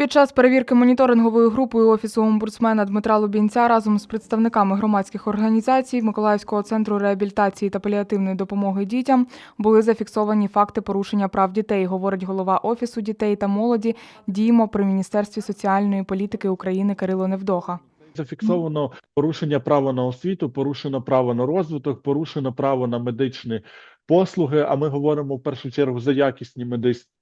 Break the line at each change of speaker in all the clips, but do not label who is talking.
Під час перевірки моніторинговою групою офісу омбудсмена Дмитра Лубінця разом з представниками громадських організацій Миколаївського центру реабілітації та паліативної допомоги дітям були зафіксовані факти порушення прав дітей, говорить голова офісу дітей та молоді Діємо при міністерстві соціальної політики України Кирило Невдоха.
Зафіксовано порушення права на освіту, порушено право на розвиток, порушено право на медичні послуги. А ми говоримо в першу чергу за якісні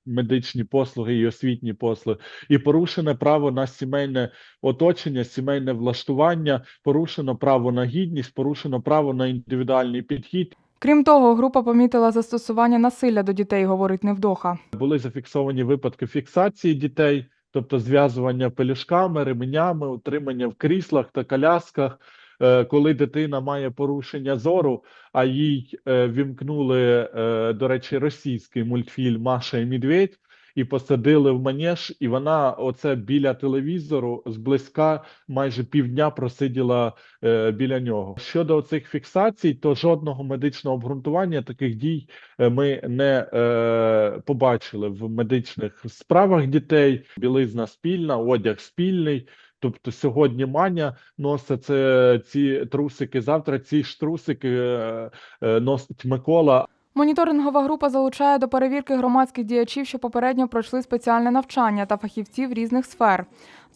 медичні послуги і освітні послуги, і порушене право на сімейне оточення, сімейне влаштування, порушено право на гідність, порушено право на індивідуальний підхід.
Крім того, група помітила застосування насилля до дітей, говорить Невдоха.
Були зафіксовані випадки фіксації дітей, тобто зв'язування пелюшками, ременями, утримання в кріслах та колясках. Е, Коли дитина має порушення зору, а їй е, вімкнули, е, до речі, російський мультфільм Маша і Медведь і посадили в манеж, і вона оце біля телевізору зблизька майже півдня просиділа е, біля нього. Щодо цих фіксацій, то жодного медичного обґрунтування таких дій ми не е, побачили в медичних справах дітей. Білизна спільна, одяг спільний. Тобто сьогодні Маня носить це, ці трусики, завтра ці ж трусики е, е, носить Микола.
Моніторингова група залучає до перевірки громадських діячів, що попередньо пройшли спеціальне навчання та фахівців різних сфер.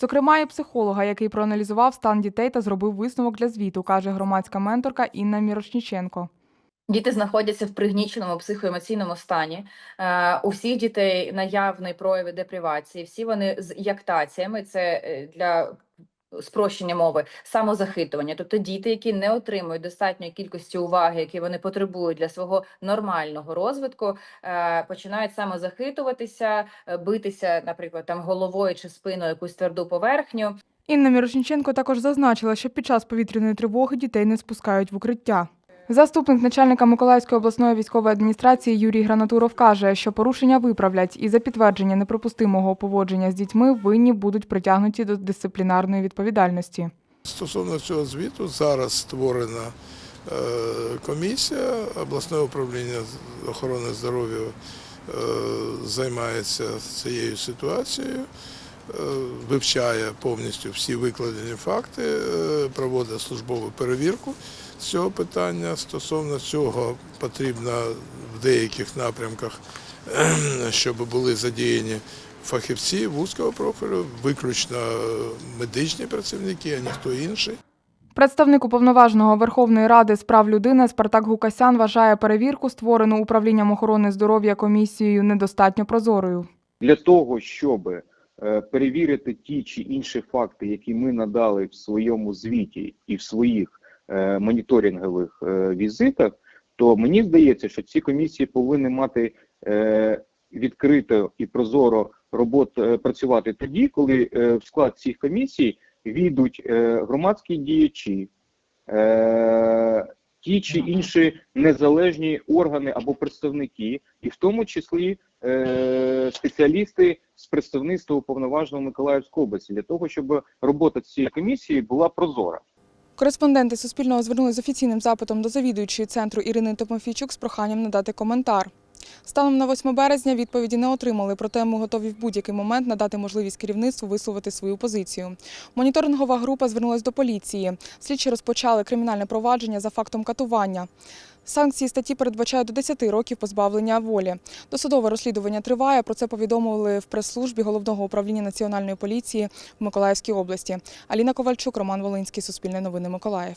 Зокрема, і психолога, який проаналізував стан дітей та зробив висновок для звіту, каже громадська менторка Інна Мірошніченко.
Діти знаходяться в пригніченому психоемоційному стані. Е, У всіх дітей наявні прояви депривації, всі вони з яктаціями. Це е, для спрощення мови, самозахитування. Тобто діти, які не отримують достатньої кількості уваги, які вони потребують для свого нормального розвитку, е, починають самозахитуватися, битися, наприклад, там головою чи спиною якусь тверду поверхню.
Інна Мірошніченко також зазначила, що під час повітряної тривоги дітей не спускають в укриття. Заступник начальника Миколаївської обласної військової адміністрації Юрій Гранатуров каже, що порушення виправлять і за підтвердження неприпустимого поводження з дітьми винні будуть притягнуті до дисциплінарної відповідальності.
Стосовно цього звіту зараз створена е, комісія обласне управління охорони здоров'я е, займається цією ситуацією, вивчає повністю всі викладені факти, е, проводить службову перевірку з цього питання. Стосовно цього потрібно в деяких напрямках, щоб були задіяні фахівці вузького профілю, виключно медичні працівники, а ніхто інший.
Представник уповноваженого Верховної Ради з прав людини Спартак Гукасян вважає перевірку, створену управлінням охорони здоров'я комісією, недостатньо прозорою.
для того, щоб е, перевірити ті чи інші факти, які ми надали в своєму звіті і в своїх е, моніторингових е, візитах, то мені здається, що ці комісії повинні мати е, відкрито і прозоро робот е, працювати тоді, коли е, в склад цих комісій війдуть е, громадські діячі. Ті чи інші незалежні органи або представники, і в тому числі е, спеціалісти з представництва уповноваженого Миколаївської області, для того, щоб робота цієї комісії була прозора.
Кореспонденти Суспільного звернулися з офіційним запитом до завідуючої центру Ірини Томофійчук з проханням надати коментар. Станом на 8 березня відповіді не отримали, проте ми готові в будь-який момент надати можливість керівництву висловити свою позицію. Моніторингова група звернулася до поліції. Слідчі розпочали кримінальне провадження за фактом катування. Санкції статті передбачають до 10 років позбавлення волі. Досудове розслідування триває. Про це повідомили в прес-службі головного управління національної поліції в Миколаївській області. Аліна Ковальчук, Роман Волинський, Суспільне новини Миколаїв.